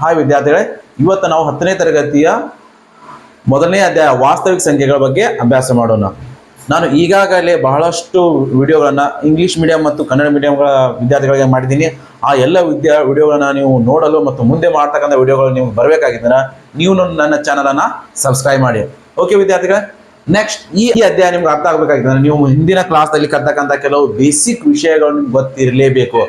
Hi ವಿದ್ಯಾರ್ಥಿಗಳೇ, ಇವತ್ತು ನಾವು ಹತ್ತನೇ ತರಗತಿಯ ಮೊದಲನೇ ಅಧ್ಯಾಯ ವಾಸ್ತವಿಕ ಸಂಖ್ಯೆಗಳ ಬಗ್ಗೆ ಅಭ್ಯಾಸ ಮಾಡೋಣ. ನಾನು ಈಗಾಗಲೇ ಬಹಳಷ್ಟು ವಿಡಿಯೋಗಳನ್ನು ಇಂಗ್ಲಿಷ್ ಮೀಡಿಯಂ ಮತ್ತು ಕನ್ನಡ ಮೀಡಿಯಂಗಳ ವಿದ್ಯಾರ್ಥಿಗಳಿಗೆ ಮಾಡಿದ್ದೀನಿ. ಆ ಎಲ್ಲ ವಿದ್ಯಾ ವಿಡಿಯೋಗಳನ್ನು ನೀವು ನೋಡಲು ಮತ್ತು ಮುಂದೆ ಮಾಡ್ತಕ್ಕಂಥ ವಿಡಿಯೋಗಳು ನೀವು ಬರಬೇಕಾಗಿದ್ದರೆ ನೀವು ನನ್ನ ಚಾನಲನ್ನು ಸಬ್ಸ್ಕ್ರೈಬ್ ಮಾಡಿ. ಓಕೆ ವಿದ್ಯಾರ್ಥಿಗಳೇ ನೆಕ್ಸ್ಟ್ ಈ ಅಧ್ಯಾಯ ನಿಮ್ಗೆ ಅರ್ಥ ಆಗಬೇಕಾಗಿದ್ದರೆ ನೀವು ಹಿಂದಿನ ಕ್ಲಾಸ್ನಲ್ಲಿ ಕರ್ತಕ್ಕಂಥ ಕೆಲವು ಬೇಸಿಕ್ ವಿಷಯಗಳು ಗೊತ್ತಿರಲೇಬೇಕು.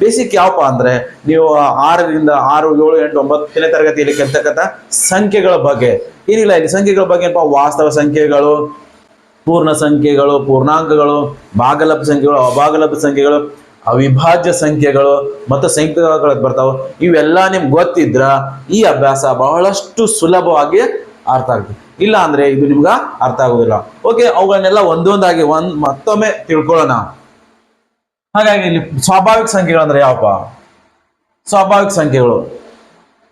ಬೇಸಿಕ್ ಯಾವಪ್ಪ ಅಂದ್ರೆ ನೀವು ಆರರಿಂದ ಆರು, ಏಳು, ಎಂಟು ಒಂಬತ್ತನೇ ತರಗತಿಯಲ್ಲಿ ಕಲಿತಕ್ಕಂಥ ಸಂಖ್ಯೆಗಳ ಬಗ್ಗೆ. ಏನಿಲ್ಲ, ಇಲ್ಲಿ ಸಂಖ್ಯೆಗಳ ಬಗ್ಗೆ ಏನಪ್ಪ? ವಾಸ್ತವ ಸಂಖ್ಯೆಗಳು, ಪೂರ್ಣ ಸಂಖ್ಯೆಗಳು, ಪೂರ್ಣಾಂಕಗಳು, ಭಾಗಲಬ್ಧ ಸಂಖ್ಯೆಗಳು, ಅಭಾಗಲಬ್ಧ ಸಂಖ್ಯೆಗಳು, ಅವಿಭಾಜ್ಯ ಸಂಖ್ಯೆಗಳು, ಮತ್ತು ಸಂಖ್ಯೆಗಳು ಬರ್ತಾವೆ. ಇವೆಲ್ಲ ನಿಮ್ಗೆ ಗೊತ್ತಿದ್ರ ಈ ಅಭ್ಯಾಸ ಬಹಳಷ್ಟು ಸುಲಭವಾಗಿ ಅರ್ಥ ಆಗ್ತದೆ. ಇಲ್ಲ ಅಂದ್ರೆ ಇದು ನಿಮ್ಗೆ ಅರ್ಥ ಆಗೋದಿಲ್ಲ. ಓಕೆ ಅವುಗಳನ್ನೆಲ್ಲ ಒಂದೊಂದಾಗಿ ಒಂದ್ ಮತ್ತೊಮ್ಮೆ ತಿಳ್ಕೊಳ್ಳೋಣ. ಹಾಗಾಗಿ ಇಲ್ಲಿ ಸ್ವಾಭಾವಿಕ ಸಂಖ್ಯೆಗಳು ಅಂದ್ರೆ ಯಾವಪ್ಪ? ಸ್ವಾಭಾವಿಕ ಸಂಖ್ಯೆಗಳು.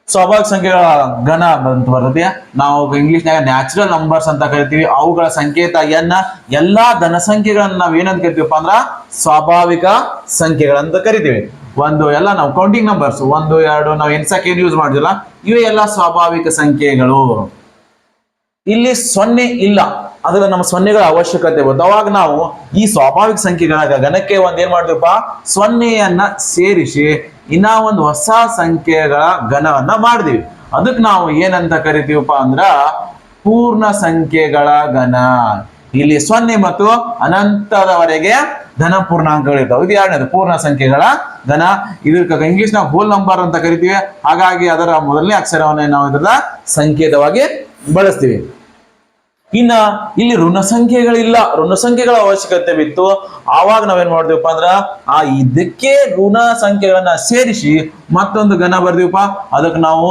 ಸ್ವಾಭಾವಿಕ ಸಂಖ್ಯೆಗಳ ಗಣ ಅಂತ ಬರ್ತದೆ ನಾವು ಇಂಗ್ಲಿಷ್ನಾಗ ನ್ಯಾಚುರಲ್ ನಂಬರ್ಸ್ ಅಂತ ಕರಿತೀವಿ. ಅವುಗಳ ಸಂಕೇತ ಎನ್ನ ಎಲ್ಲಾ ಧನ ಸಂಖ್ಯೆಗಳನ್ನ ನಾವು ಏನಂತ ಕರಿತೀವಪ್ಪ ಅಂದ್ರ ಸ್ವಾಭಾವಿಕ ಸಂಖ್ಯೆಗಳಂತ ಕರಿತೀವಿ. ಒಂದು ಎಲ್ಲ ನಾವು ಕೌಂಟಿಂಗ್ ನಂಬರ್ಸ್ ಒಂದು, ಎರಡು, ನಾವು ಎನ್ಸಕ್ಕೆ ಯೂಸ್ ಮಾಡಿದಿಲ್ಲ ಇವೆಲ್ಲ ಸ್ವಾಭಾವಿಕ ಸಂಖ್ಯೆಗಳು. ಇಲ್ಲಿ ಸೊನ್ನೆ ಇಲ್ಲ. ಅದರ ನಮ್ಮ ಸೊನ್ನೆಗಳ ಅವಶ್ಯಕತೆ ಬಂತು. ಅವಾಗ ನಾವು ಈ ಸ್ವಾಭಾವಿಕ ಸಂಖ್ಯೆಗಳ ಘನಕ್ಕೆ ಒಂದ್ ಏನ್ ಮಾಡ್ತೀವಪ್ಪ ಸೊನ್ನೆಯನ್ನ ಸೇರಿಸಿ ಇನ್ನ ಒಂದು ಹೊಸ ಸಂಖ್ಯೆಗಳ ಘನವನ್ನ ಮಾಡಿದೀವಿ. ಅದಕ್ಕೆ ನಾವು ಏನಂತ ಕರಿತೀವಪ್ಪ ಅಂದ್ರ ಪೂರ್ಣ ಸಂಖ್ಯೆಗಳ ಘನ. ಇಲ್ಲಿ ಸೊನ್ನೆ ಮತ್ತು ಅನಂತದವರೆಗೆ ಧನ ಪೂರ್ಣಾಂಕಗಳು ಇರ್ತಾವೆ. ಇದು ಪೂರ್ಣ ಸಂಖ್ಯೆಗಳ ಘನ. ಇದಕ್ಕೆ ಇಂಗ್ಲಿಷ್ ನಾವು ಹೋಲ್ ನಂಬರ್ ಅಂತ ಕರಿತೀವಿ. ಹಾಗಾಗಿ ಅದರ ಮೊದಲನೇ ಅಕ್ಷರವನ್ನೇ ನಾವು ಇದರ ಸಂಕೇತವಾಗಿ ಬಳಸ್ತೀವಿ. ಇನ್ನ ಇಲ್ಲಿ ಋಣ ಸಂಖ್ಯೆಗಳಿಲ್ಲ. ಋಣ ಸಂಖ್ಯೆಗಳ ಅವಶ್ಯಕತೆ ಬಿತ್ತು. ಆವಾಗ ನಾವೇನ್ ಮಾಡ್ತೀವಪ್ಪ ಅಂದ್ರ ಆ ಇದಕ್ಕೆ ಋಣ ಸಂಖ್ಯೆಗಳನ್ನ ಸೇರಿಸಿ ಮತ್ತೊಂದು ಘನ ಬರ್ದೀವಪ್ಪ ಅದಕ್ಕೆ ನಾವು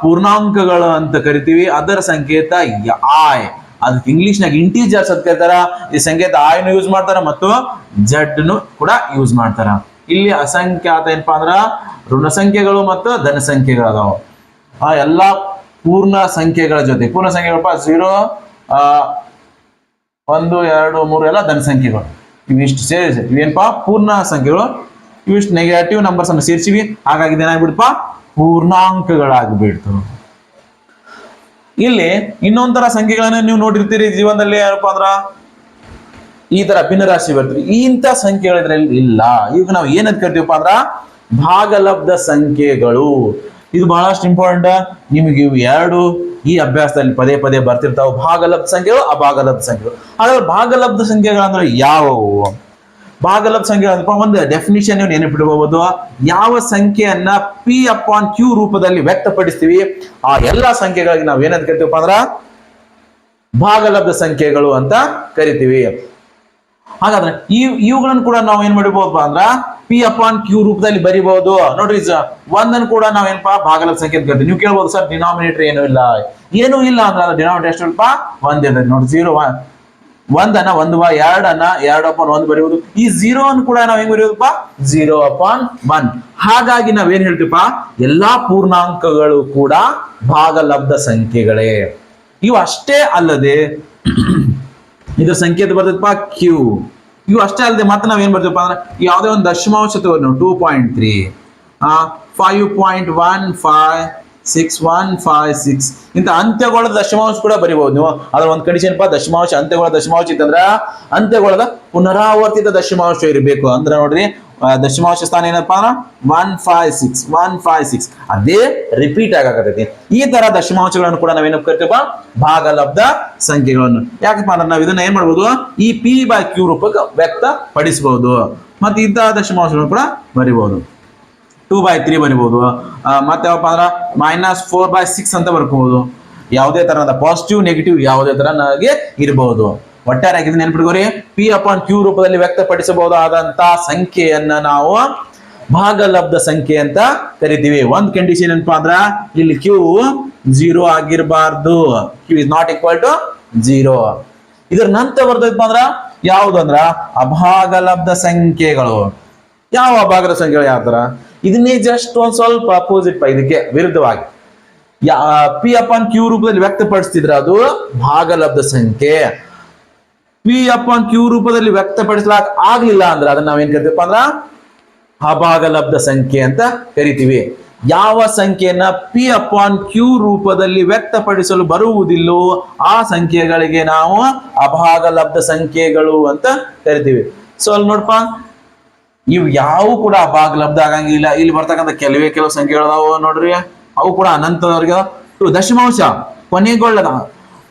ಪೂರ್ಣಾಂಕಗಳು ಅಂತ ಕರಿತೀವಿ. ಅದರ ಸಂಕೇತ ಆಯ್. ಅದಕ್ಕೆ ಇಂಗ್ಲಿಷ್ನಾಗ ಇಂಟೀಜರ್ಸ್ ಅಂತ ಕರೀತಾರ ಈ ಸಂಕೇತ ಆಯ್ನು ಯೂಸ್ ಮಾಡ್ತಾರ ಮತ್ತು ಜಡ್ನು ಕೂಡ ಯೂಸ್ ಮಾಡ್ತಾರ. ಇಲ್ಲಿ ಅಸಂಖ್ಯಾತ ಏನಪ್ಪಾ ಅಂದ್ರ ಋಣ ಸಂಖ್ಯೆಗಳು ಮತ್ತು ಧನ ಸಂಖ್ಯೆಗಳು ಆ, ಎಲ್ಲಾ ಪೂರ್ಣ ಸಂಖ್ಯೆಗಳ ಜೊತೆ. ಪೂರ್ಣ ಸಂಖ್ಯೆಗಳಪ್ಪ? ಝೀರೋ ಒಂದು, ಎರಡು, ಮೂರು ಎಲ್ಲ ಧನ ಸಂಖ್ಯೆಗಳು. ಇವಿಷ್ಟು ಸೇರಿಸಿ ಇವೇನಪ್ಪ ಪೂರ್ಣ ಸಂಖ್ಯೆಗಳು. ಇವಿಷ್ಟು ನೆಗೆಟಿವ್ ನಂಬರ್ಸ್ ಅನ್ನು ಸೇರಿಸಿವಿ. ಹಾಗಾಗಿ ಏನಾಗ್ಬಿಡಪ್ಪ ಪೂರ್ಣಾಂಕಗಳಾಗ್ಬಿಡ್ತು. ಇಲ್ಲಿ ಇನ್ನೊಂದರ ಸಂಖ್ಯೆಗಳನ್ನ ನೀವು ನೋಡಿರ್ತೀರಿ ಜೀವನದಲ್ಲಿ ಏನಪ್ಪಾ ಅಂದ್ರ? ಈ ತರ ಭಿನ್ನರಾಶಿ ಬರ್ತೀವಿ ಇಂಥ ಸಂಖ್ಯೆಗಳ ಇಲ್ಲ. ಈಗ ನಾವು ಏನಂತ ಕರಿತೀವಪ್ಪ ಅಂದ್ರ? ಭಾಗಲಬ್ಧ ಸಂಖ್ಯೆಗಳು. ಇದು ಬಹಳಷ್ಟು ಇಂಪಾರ್ಟೆಂಟ್ ನಿಮಗೆ ಇವು ಎರಡು ಈ ಅಭ್ಯಾಸದಲ್ಲಿ ಪದೇ ಪದೇ ಬರ್ತಿರ್ತಾವೆ. ಭಾಗಲಬ್ಧ ಸಂಖ್ಯೆಗಳು, ಅಭಾಗಲಬ್ಧ ಸಂಖ್ಯೆಗಳು. ಹಾಗಾದ್ರೆ ಭಾಗಲಬ್ಧ ಸಂಖ್ಯೆಗಳಂದ್ರೆ ಯಾವುವು? ಭಾಗಲಬ್ಧ ಸಂಖ್ಯೆ ಅಂದ್ರೆ ಒಂದು ಡೆಫಿನಿಷನ್ ನೀವು ಯಾವ ಸಂಖ್ಯೆಯನ್ನ ಪಿ ಅಪಾನ್ ಕ್ಯೂ ರೂಪದಲ್ಲಿ ವ್ಯಕ್ತಪಡಿಸ್ತೀವಿ? ಆ ಎಲ್ಲಾ ಸಂಖ್ಯೆಗಳಿಗೆ ನಾವು ಏನಂತ ಕರಿತೀವಪ್ಪ ಅಂದ್ರ ಭಾಗಲಬ್ಧ ಸಂಖ್ಯೆಗಳು ಅಂತ ಕರಿತೀವಿ. ಹಾಗಾದ್ರೆ ಈ ಇವುಗಳನ್ನು ಕೂಡ ನಾವು ಏನ್ ಮಾಡಬಹುದು ಅಂದ್ರ ಪಿ ಅಪಾನ್ ಕ್ಯೂ ರೂಪದಲ್ಲಿ ಬರಿಬಹುದು ನೋಡ್ರಿ ಒಂದನ್ನು ಕೂಡ ನಾವ್ ಏನಪ್ಪ ಭಾಗಲಬ್ಧ ಸಂಖ್ಯೆ ಕರಿತೀವಿ. ನೀವು ಕೇಳ್ಬೋದು ಸರ್ ಡಿನಾಮಿನೇಟರ್ ಏನೂ ಇಲ್ಲ. ಏನೂ ಇಲ್ಲ ಅಂದ್ರೆ ಡಿನಾಮಿನೇಟರ್ ಎಷ್ಟು ಸ್ವಲ್ಪ ಒಂದ್ ಇದೆ ನೋಡಿ ಜೀರೋ ಒಂದನ್ನ ಒಂದು ಬಾ, ಎರಡನ್ನ ಎರಡು ಅಪಾನ್ ಒಂದು ಬರೆಯುವುದು ಈ ಜೀರೋ ಅನ್ನು ಕೂಡ ನಾವ್ ಹೆಂಗ್ ಬರೆಯೋದಪ್ಪ? ಜೀರೋ ಅಪಾನ್ ಒನ್ ಹಾಗಾಗಿ ನಾವೇನ್ ಹೇಳ್ತೀವಪ್ಪ? ಎಲ್ಲಾ ಪೂರ್ಣಾಂಕಗಳು ಕೂಡ ಭಾಗಲಬ್ಧ ಸಂಖ್ಯೆಗಳೇ. ಇವು ಅಷ್ಟೇ ಅಲ್ಲದೆ ಇದ್ರ ಸಂಕೇತ ಬರ್ತದಪ್ಪ? ಕ್ಯೂ ಇವು ಅಷ್ಟೇ ಅಲ್ಲದೆ ಮತ್ತೆ ನಾವು ಏನು ಬರ್ತೀವಪ್ಪ ಅಂದ್ರೆ ಯಾವುದೇ ಒಂದು ದಶಮಾಂಶ ನಾವು two point three five point one five six one five six ಇಂಥ ಅಂತ್ಯಗೊಳ್ಳದ ದಶಮಾಂಶ ಕೂಡ ಬರಿಬಹುದು ನೀವು. ಅದ್ರ ಒಂದು ಕಂಡೀಷನ್ ಪಾ ದಶಮಾಂಶ, ಅಂತ್ಯಗೊಳ್ಳದ ದಶಮಾಂಶ ಇತ್ತಂದ್ರ ಅಂತ್ಯಗೊಳ್ಳದ ಪುನರಾವರ್ತಿತ ದಶಮಾಂಶ ಇರಬೇಕು. ಅಂದ್ರೆ ನೋಡ್ರಿ ದಶಮಾಂಶ ಸ್ಥಾನ ಏನಪ್ಪಾ ಅಂದ್ರೆ? One five six one five six ಅದೇ ರಿಪೀಟ್ ಆಗಾಕತೈತಿ ಈ ತರ ದಶಮಾಂಶಗಳನ್ನು ಕೂಡ ನಾವೇನಪ್ಪ ಕರಿತೀವಪ್ಪ ಭಾಗಲಬ್ಧ ಸಂಖ್ಯೆಗಳನ್ನು. ಯಾಕಪ್ಪ ಅಂದ್ರೆ ನಾವು ಇದನ್ನ ಏನ್ ಮಾಡ್ಬೋದು? ಈ ಪಿ ಬೈ ಕ್ಯೂ ರೂಪಕ್ಕೆ ವ್ಯಕ್ತಪಡಿಸಬಹುದು ಮತ್ತೆ ಇಂತಹ ದಶಮಾಂಶಗಳನ್ನು ಕೂಡ ಬರಿಬಹುದು. ಟೂ ಬೈ ತ್ರೀ ಬರಿಬಹುದು ಆ, ಮತ್ತೆ ಯಾವಪ್ಪ ಅಂದ್ರೆ ಮೈನಸ್ ಫೋರ್ ಬೈ ಸಿಕ್ಸ್ ಅಂತ ಬರ್ಕೋಬಹುದು ಯಾವುದೇ ತರಹದ ಪಾಸಿಟಿವ್ ನೆಗೆಟಿವ್ ಯಾವುದೇ ತರ ನನಗೆ ಇರಬಹುದು ಒಟ್ಟಾರೆಯಾಗಿ ನೆನ್ಪಿಟ್ಕೋರಿ ಪಿ ಅಪಾನ್ ಕ್ಯೂ ರೂಪದಲ್ಲಿ ವ್ಯಕ್ತಪಡಿಸಬಹುದಾದಂತ ಸಂಖ್ಯೆಯನ್ನ ನಾವು ಭಾಗಲಬ್ಧ ಸಂಖ್ಯೆ ಅಂತ ಕರಿತೀವಿ. ಒಂದ್ ಕಂಡೀಷನ್ ಏನಪ್ಪಾ ಅಂದ್ರ ಇಲ್ಲಿ Q zero ಆಗಿರಬಾರ್ದು. Q is not equal to zero ಇದ್ರ ನಂತರ ಬರ್ತದಪ್ಪ ಅಂದ್ರ ಯಾವ್ದು ಅಂದ್ರ ಅಭಾಗಲಬ್ಧ ಸಂಖ್ಯೆಗಳು. ಯಾವ ಅಭಾಗದ ಸಂಖ್ಯೆಗಳು ಯಾವ ತರ ಇದನ್ನೇ ಜಸ್ಟ್ ಒಂದ್ ಸ್ವಲ್ಪ ಅಪೋಸಿಟ್ ಇದಕ್ಕೆ ವಿರುದ್ಧವಾಗಿ. ಪಿ ಅಪಾನ್ ಕ್ಯೂ ರೂಪದಲ್ಲಿ ವ್ಯಕ್ತಪಡಿಸ್ತಿದ್ರೆ ಅದು? ಭಾಗಲಬ್ಧ ಸಂಖ್ಯೆ. ಪಿ ಅಪಾನ್ ಕ್ಯೂ ರೂಪದಲ್ಲಿ ವ್ಯಕ್ತಪಡಿಸಲಾಕ ಆಗ್ಲಿಲ್ಲ ಅಂದ್ರೆ ಅದನ್ನ ನಾವೇನ್ ಕರಿತೀವಪ್ಪ ಅಂದ್ರ? ಅಭಾಗಲಬ್ಧ ಸಂಖ್ಯೆ ಅಂತ ಕರಿತೀವಿ. ಯಾವ ಸಂಖ್ಯೆಯನ್ನ ಪಿ ಅಪಾನ್ ಕ್ಯೂ ರೂಪದಲ್ಲಿ ವ್ಯಕ್ತಪಡಿಸಲು ಬರುವುದಿಲ್ಲೋ ಆ ಸಂಖ್ಯೆಗಳಿಗೆ ನಾವು ಅಭಾಗಲಬ್ಧ ಸಂಖ್ಯೆಗಳು ಅಂತ ಕರಿತೀವಿ. ಸೊ ಅಲ್ಲಿ ನೋಡಪ್ಪ ಇವು ಯಾವ ಕೂಡ ಅಭಾಗಲಬ್ಧ ಆಗಂಗಿಲ್ಲ. ಇಲ್ಲಿ ಬರ್ತಕ್ಕಂಥ ಕೆಲವೇ ಕೆಲವು ಸಂಖ್ಯೆಗಳದಾವ ನೋಡ್ರಿ. ಅವು ಕೂಡ ಅನಂತದವರೆಗೆ ದಶಮಾಂಶ. ಕೊನೆಗೊಳ್ಳದ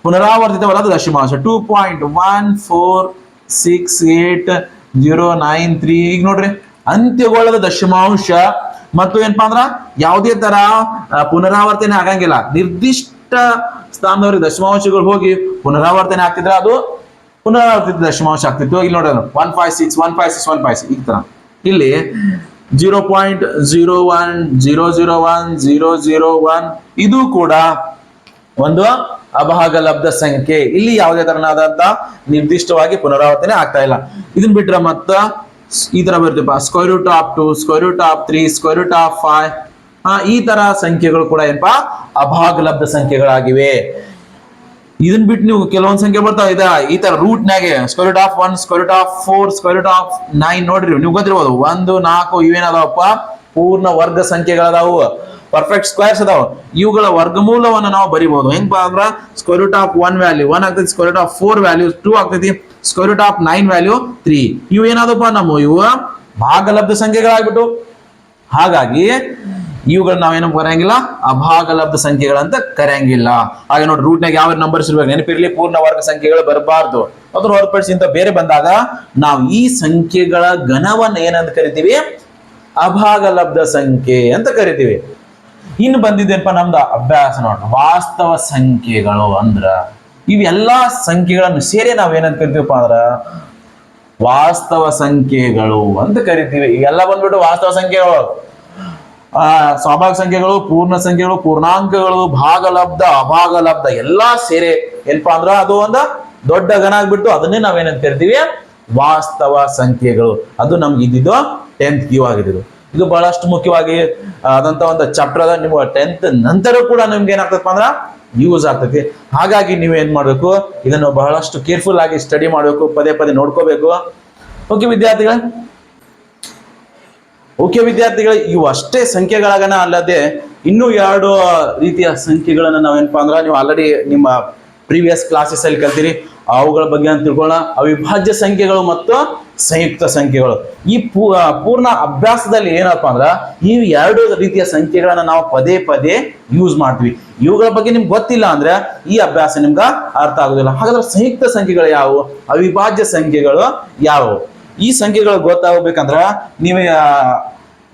ಪುನರಾವರ್ತಿತವಲ್ಲದ ದಶಮಾಂಶ. Two point one four six eight zero nine three ಈಗ ನೋಡ್ರಿ. ಅಂತ್ಯಗೊಳ್ಳದ ದಶಮಾಂಶ. ಮತ್ತು ಏನಪ್ಪಾ ಅಂದ್ರ ಯಾವುದೇ ತರ ಪುನರಾವರ್ತನೆ ಆಗಂಗಿಲ್ಲ. ನಿರ್ದಿಷ್ಟ ಸ್ಥಾನದವರೆಗೆ ದಶಮಾಂಶಗಳು ಹೋಗಿ ಪುನರಾವರ್ತನೆ ಆಗ್ತಿದ್ರೆ ಅದು ಪುನರಾವರ್ತಿತ ದಶಮಾಂಶ ಆಗ್ತಿತ್ತು. ಇಲ್ಲಿ ನೋಡೋಣ one five six one five six one five six ಈ ತರ ಇಲ್ಲಿ zero point zero one zero zero one zero zero one ಇದು ಕೂಡ ಒಂದು ಅಭಾಗಲಬ್ಧ ಸಂಖ್ಯೆ. ಇಲ್ಲಿ ಯಾವುದೇ ತರನಾದಂತ ನಿರ್ದಿಷ್ಟವಾಗಿ ಪುನರಾವರ್ತನೆ ಆಗ್ತಾ ಇಲ್ಲ. ಇದನ್ನ ಬಿಟ್ರೆ ಮತ್ತ ಈ ತರ ಬರ್ತಪ್ಪ square root of two square root of three square root of five ಈ ತರ ಸಂಖ್ಯೆಗಳು ಕೂಡ ಏನಪ್ಪಾ? ಅಭಾಗಲಬ್ಧ ಸಂಖ್ಯೆಗಳಾಗಿವೆ. ಇದನ್ ಬಿಟ್ಟು ನೀವು ಕೆಲವೊಂದ್ ಸಂಖ್ಯೆ ಬರ್ತಾವ ಇದ. ಈ ತರ ರೂಟ್ ನಾಗೆ square of one square of four square of nine ನೋಡ್ರಿ. ನೀವು ಗೊತ್ತಿರ್ಬೋದು. ಒಂದು, ನಾಲ್ಕು ಇವೇನದಾವಪ್ಪ? ಪೂರ್ಣ ವರ್ಗ ಸಂಖ್ಯೆಗಳದಾವು. ಪರ್ಫೆಕ್ಟ್ ಸ್ಕ್ವೇರ್ಸ್ ಅದಾವ. ಇವುಗಳ ವರ್ಗಮೂಲವನ್ನು ನಾವು ಬರಿಬಹುದು ಹೆಂಗ್ ಅಂದ್ರ square root of one value one ಆಗ್ತೈತಿ square root of four value two ಆಗ್ತೈತಿ square root of nine value three ಇವು ಏನಾದಪ್ಪ ನಮ್ಮ ಇವು ಭಾಗಲಬ್ಧ ಸಂಖ್ಯೆಗಳಾಗ್ಬಿಟ್ಟು. ಹಾಗಾಗಿ ಇವುಗಳನ್ನ ನಾವೇನು ಬರೆಯಂಗಿಲ್ಲ? ಅಭಾಗಲಬ್ಧ ಸಂಖ್ಯೆಗಳಂತ ಕರೆಯಂಗಿಲ್ಲ. ಹಾಗೆ ನೋಡಿ ರೂಟ್ನಾಗ ಯಾವ ನಂಬರ್ಸ್ ಇರ್ಬೇಕು? ನೆನಪಿರ್ಲಿ, ಪೂರ್ಣ ವರ್ಗ ಸಂಖ್ಯೆಗಳು ಬರಬಾರ್ದು. ಅದ್ರ ಹೊರತುಪಡಿಸಿ ಇಂತ ಬೇರೆ ಬಂದಾಗ, ನಾವು ಈ ಸಂಖ್ಯೆಗಳ ಘನವನ್ನ ಏನಂತ ಕರಿತೀವಿ? ಅಭಾಗಲಬ್ಧ ಸಂಖ್ಯೆ ಅಂತ ಕರಿತೀವಿ. ಇನ್ನು ಬಂದಿದ್ದೇನಪ್ಪ ನಮ್ದು? ಅಭ್ಯಾಸ ನೋಡ್ರಿ, ವಾಸ್ತವ ಸಂಖ್ಯೆಗಳು ಅಂದ್ರ. ಇವೆಲ್ಲಾ ಸಂಖ್ಯೆಗಳನ್ನು ಸೇರಿ ನಾವೇನಂತ ಕರಿತೀವಪ್ಪ ಅಂದ್ರ, ವಾಸ್ತವ ಸಂಖ್ಯೆಗಳು ಅಂತ ಕರಿತೀವಿ. ಇವೆಲ್ಲ ಬಂದ್ಬಿಟ್ಟು ವಾಸ್ತವ ಸಂಖ್ಯೆಗಳು. ಆ ಸ್ವಾಭಾವಿಕ ಸಂಖ್ಯೆಗಳು, ಪೂರ್ಣ ಸಂಖ್ಯೆಗಳು, ಪೂರ್ಣಾಂಕಗಳು, ಭಾಗಲಬ್ಧ, ಅಭಾಗಲಬ್ಧ ಎಲ್ಲಾ ಸೇರೆ ಎಲ್ಪ ಅಂದ್ರ ಅದು ಒಂದು ದೊಡ್ಡ ಗಣ ಆಗ್ಬಿಟ್ಟು ಅದನ್ನೇ ನಾವೇನಂತ ಕರಿತೀವಿ ವಾಸ್ತವ ಸಂಖ್ಯೆಗಳು. ಅದು ನಮ್ಗೆ ಇದ್ದಿದ್ದು ಟೆಂತ್ ಕ್ಯೂ ಆಗಿದ್ದು ಇದು ಬಹಳಷ್ಟು ಮುಖ್ಯವಾಗಿ ಆದಂತ ಒಂದು ಚಾಪ್ಟರ್ ಅದ. ನಿಮ್ಗೆ ಟೆಂತ್ ನಂತರ ಕೂಡ ನಿಮ್ಗೆ ಏನಾಗ್ತದಪ್ಪ ಅಂದ್ರ ಯೂಸ್ ಆಗ್ತೈತಿ. ಹಾಗಾಗಿ ನೀವು ಏನ್ ಮಾಡ್ಬೇಕು? ಇದನ್ನು ಬಹಳಷ್ಟು ಕೇರ್ಫುಲ್ ಆಗಿ ಸ್ಟಡಿ ಮಾಡಬೇಕು. ಪದೇ ಪದೇ ನೋಡ್ಕೋಬೇಕು. ಓಕೆ ವಿದ್ಯಾರ್ಥಿಗಳ ಓಕೆ ವಿದ್ಯಾರ್ಥಿಗಳ, ಇವು ಅಷ್ಟೇ ಸಂಖ್ಯೆಗಳಾಗನ ಅಲ್ಲದೆ ಇನ್ನೂ ಎರಡು ರೀತಿಯ ಸಂಖ್ಯೆಗಳನ್ನ ನಾವೇನಪ್ಪ ಅಂದ್ರೆ ನೀವು ಆಲ್ರೆಡಿ ನಿಮ್ಮ ಪ್ರೀವಿಯಸ್ ಕ್ಲಾಸಸ್ ಅಲ್ಲಿ ಕಲ್ತೀರಿ. ಅವುಗಳ ಬಗ್ಗೆ ಅಂತ ತಿಳ್ಕೊಳ್ಳೋಣ. ಅವಿಭಾಜ್ಯ ಸಂಖ್ಯೆಗಳು ಮತ್ತು ಸಂಯುಕ್ತ ಸಂಖ್ಯೆಗಳು. ಈ ಪೂರ್ಣ ಅಭ್ಯಾಸದಲ್ಲಿ ಏನಪ್ಪ ಅಂದ್ರೆ ಈ ಎರಡು ರೀತಿಯ ಸಂಖ್ಯೆಗಳನ್ನ ನಾವು ಪದೇ ಪದೇ ಯೂಸ್ ಮಾಡ್ತೀವಿ. ಇವುಗಳ ಬಗ್ಗೆ ನಿಮ್ಗೆ ಗೊತ್ತಿಲ್ಲ ಅಂದ್ರೆ ಈ ಅಭ್ಯಾಸ ನಿಮ್ಗೆ ಅರ್ಥ ಆಗೋದಿಲ್ಲ. ಹಾಗಾದ್ರೆ ಸಂಯುಕ್ತ ಸಂಖ್ಯೆಗಳು ಯಾವುವು? ಅವಿಭಾಜ್ಯ ಸಂಖ್ಯೆಗಳು ಯಾವುವು? ಈ ಸಂಖ್ಯೆಗಳು ಗೊತ್ತಾಗಬೇಕಂದ್ರ ನೀವು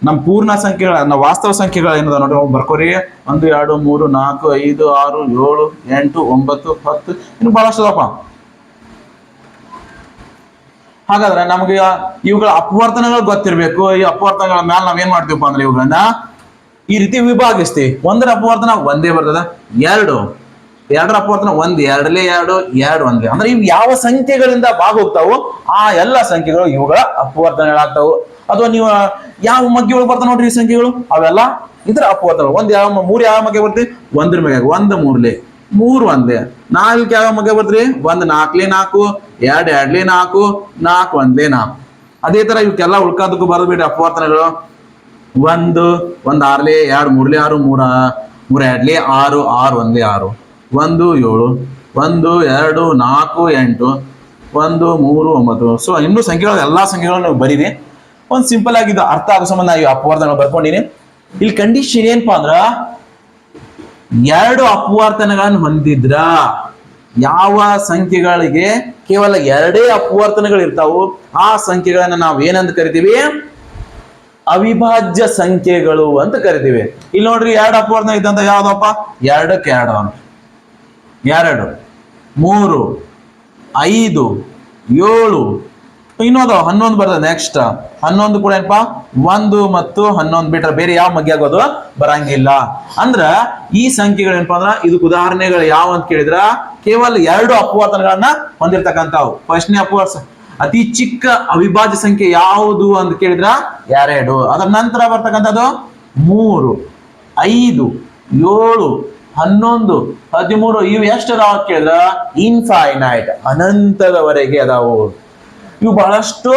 ನಮ್ಮ ಪೂರ್ಣ ಸಂಖ್ಯೆಗಳ ನಮ್ಮ ವಾಸ್ತವ ಸಂಖ್ಯೆಗಳು ಏನದ ನೋಡ್ರಿ ಬರ್ಕೋರಿ. ಒಂದು, ಎರಡು, ಮೂರು, ನಾಲ್ಕು, ಐದು, ಆರು, ಏಳು, ಎಂಟು, ಒಂಬತ್ತು, ಹತ್ತು. ಇನ್ನು ಬಹಳಷ್ಟು ಅದಪ್ಪ ಹಾಗಾದ್ರೆ ನಮ್ಗೆ ಇವುಗಳ ಅಪವರ್ತನಗಳು ಗೊತ್ತಿರಬೇಕು. ಈ ಅಪವರ್ತನಗಳ ಮೇಲೆ ನಾವೇನ್ ಮಾಡ್ತೀವಪ್ಪ ಅಂದ್ರೆ ಇವುಗಳನ್ನ ಈ ರೀತಿ ವಿಭಾಗಿಸ್ತೀವಿ. ಒಂದರ ಅಪವರ್ತನ ಒಂದೇ ಬರ್ತದ. ಎರಡು. ಎರಡರ ಅಪವರ್ತನ ಒಂದ್ ಎರಡಲೇ ಎರಡು ಎರಡು ಒಂದೇ. ಅಂದ್ರೆ ಇವು ಯಾವ ಸಂಖ್ಯೆಗಳಿಂದ ಭಾಗ ಹೋಗ್ತಾವೋ ಆ ಎಲ್ಲ ಸಂಖ್ಯೆಗಳು ಇವುಗಳ ಅಪವರ್ತನಗಳಾಗ್ತಾವು. ಅಥವಾ ನೀವು ಯಾವ ಮಗ್ಗಿಗಳು ಬರ್ತಾವ ನೋಡ್ರಿ ಈ ಸಂಖ್ಯೆಗಳು? ಅವೆಲ್ಲ ಇದ್ರ ಅಪವರ್ತನ ಒಂದ್ ಯಾವ ಮೂರು ಯಾವ ಮಗ್ಗೆ ಬರ್ತೀವಿ ಒಂದ್ರ ಮ್ಯಾಗ ಒಂದ್, ಮೂರ್ಲೆ. ಮೂರ್ ಒಂದೇ ನಾಲ್ಕು ಯಾವ ಮಗ್ಗೆ ಬರ್ತ್ರಿ? ಒಂದ್ ನಾಲ್ಕಲೆ ನಾಲ್ಕು. ಎರಡ್, ಎರಡ್ಲೆ ನಾಲ್ಕು. ನಾಲ್ಕು, ಒಂದ್ಲೆ ನಾಲ್ಕು. ಅದೇ ತರ ಇವಕ್ಕೆಲ್ಲ ಉಳ್ಕಾದಕ್ಕೂ ಬಿಟ್ಟು ಅಪವರ್ತನಗಳು. ಒಂದು, ಒಂದ್ ಆರ್ಲೆ, ಎರಡು, ಮೂರ್ಲೆ ಆರು, ಮೂರ ಮೂರ, ಎರಡ್ಲೆ ಆರು ಆರು ಒಂದೇ ಆರು. ಒಂದು ಏಳು, ಒಂದು ಎರಡು, ನಾಲ್ಕು, ಎಂಟು, ಒಂದು, ಮೂರು, ಒಂಬತ್ತು. ಸೊ ಇನ್ನೂ ಸಂಖ್ಯೆಗಳು, ಎಲ್ಲ ಸಂಖ್ಯೆಗಳನ್ನು ಬರೀರಿ. ಒಂದು ಸಿಂಪಲ್ ಆಗಿದ್ದು ಅರ್ಥ ಆಗೋ ಸಂಬಂಧ ಈ ಅಪವರ್ತನಗಳು ಬರ್ಕೊಂಡಿನಿ ಇಲ್ಲಿ ಕಂಡೀಷನ್ ಏನಪ್ಪಾ ಅಂದ್ರ, ಎರಡು ಅಪವರ್ತನಗಳನ್ನು ಹೊಂದಿದ್ರ ಯಾವ ಸಂಖ್ಯೆಗಳಿಗೆ ಕೇವಲ ಎರಡೇ ಅಪವರ್ತನಗಳು ಇರ್ತಾವು, ಆ ಸಂಖ್ಯೆಗಳನ್ನ ನಾವು ಏನಂತ ಕರಿತೀವಿ? ಅವಿಭಾಜ್ಯ ಸಂಖ್ಯೆಗಳು ಅಂತ ಕರಿತೀವಿ. ಇಲ್ಲಿ ನೋಡ್ರಿ, ಎರಡು ಅಪವರ್ತನ ಇದ್ದಂತ ಯಾವ್ದಪ್ಪ? ಎರಡಕ್ಕೆ ಎರಡು ಎರಡು ಮೂರು, ಐದು, ಏಳು. ಇನ್ನೊಂದು, ಹನ್ನೊಂದು ಬರ್ತದೆ ನೆಕ್ಸ್ಟ್ ಹನ್ನೊಂದು ಕೂಡ ಏನಪ್ಪಾ? ಒಂದು ಮತ್ತು ಹನ್ನೊಂದು ಬಿಟ್ರೆ ಬೇರೆ ಯಾವ ಮಗ್ಗೆ ಆಗೋದು ಬರಂಗಿಲ್ಲ. ಅಂದ್ರ ಈ ಸಂಖ್ಯೆಗಳು ಏನಪ್ಪಾ ಅಂದ್ರ ಇದಕ್ಕೆ ಉದಾಹರಣೆಗಳು ಯಾವ ಅಂತ ಕೇಳಿದ್ರ, ಕೇವಲ ಎರಡು ಅಪವರ್ತನಗಳನ್ನ ಹೊಂದಿರ್ತಕ್ಕಂಥವು. ಫಸ್ಟ್ನೇ ಅಪವರ್ತ, ಅತಿ ಚಿಕ್ಕ ಅವಿಭಾಜ್ಯ ಸಂಖ್ಯೆ ಯಾವುದು ಅಂತ ಕೇಳಿದ್ರ ಎರಡು ಅದರ ನಂತರ ಬರ್ತಕ್ಕಂಥದ್ದು ಮೂರು, ಐದು, ಏಳು ಹನ್ನೊಂದು ಹದಿಮೂರು ಇವು ಎಷ್ಟು ಅದಾವ ಕೇಳಿದ್ರ? ಇನ್ಫೈನೈಟ್ ಅನಂತದವರೆಗೆ ಅದಾವು. ಇವು ಬಹಳಷ್ಟು